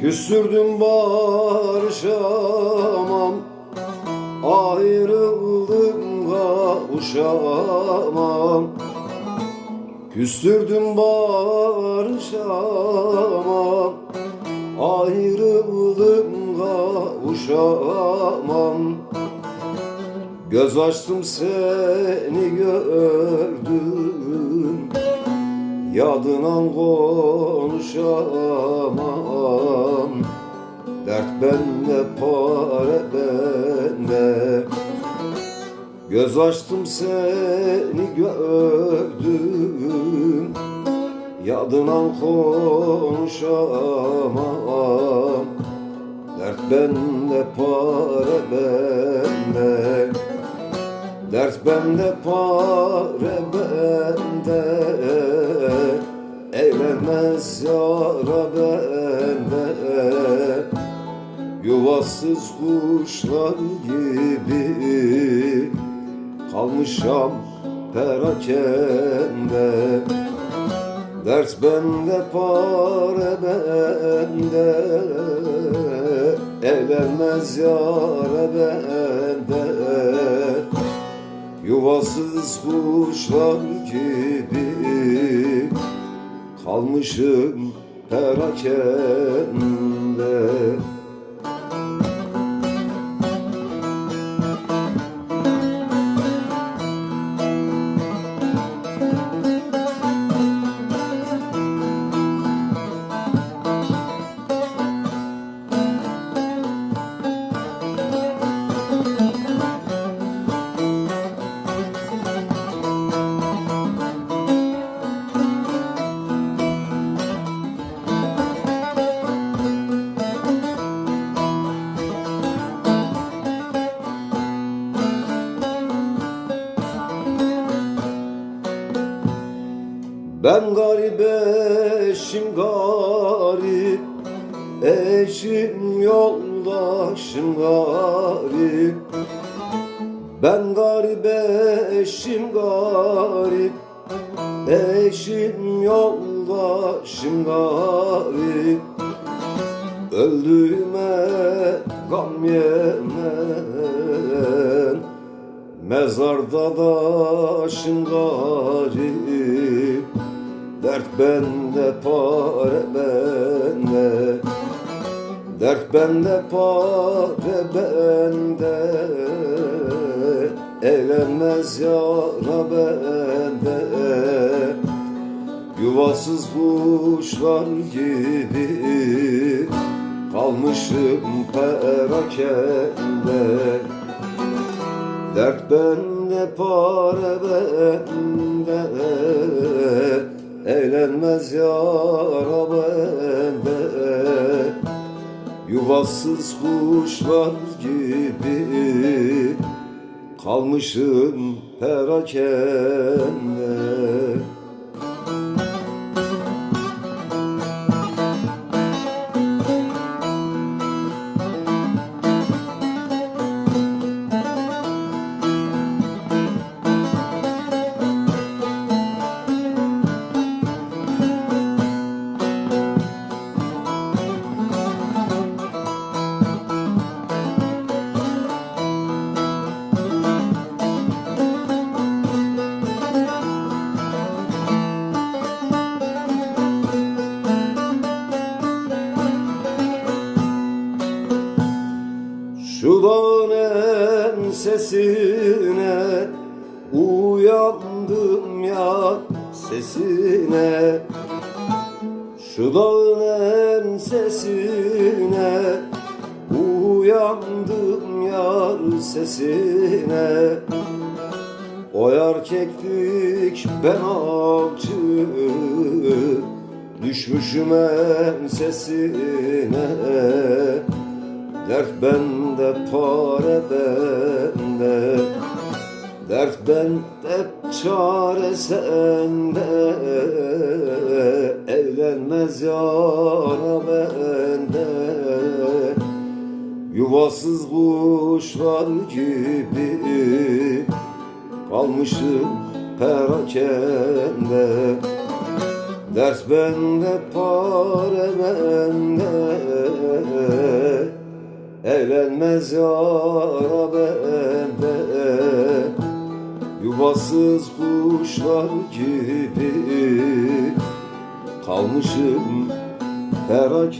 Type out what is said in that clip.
Küstürdüm barışamam Ayrıldım kavuşamam Küstürdüm barışamam Ayrıldım kavuşamam Göz açtım seni gördüm Yadından konuşamam. Dert bende pare bende. Göz açtım seni gördüm. Yadından konuşamam. Dert bende pare bende. Dert bende pare bende Eğlenmez yara bende. Yuvasız kuşlar gibi Kalmışam perakende. Dert bende pare bende. Eğlenmez yara bende. Yuvasız kuşlar gibi Kalmışım perakende Ben garip eşim garip. Eşim yoldaşım garip. Ben garip eşim garip. Eşim yoldaşım garip. Öldüğüme gam yemem Mezarda daşın garip Dert bende pare bende. Dert bende pare bende. Eğlenmez yara bende. Yuvasız kuşlar gibi Kalmışım perakende. Dert bende pare bende Eğlenmez yara bende Yuvasız kuşlar gibi Kalmışım perakende sesine uyandım ya sesine. Şu dağın sesine uyandım yar sesine. Oyar keklik ben avcı Düşmüşüm en sesine Dert bende pare bende. Dert bende çare sende. Evlenmez yara bende. Yuvasız kuşlar gibi Kalmışım perakende. Ders bende pare Eğlenmez yara bende Yuvasız kuşlar gibi Kalmışım perakende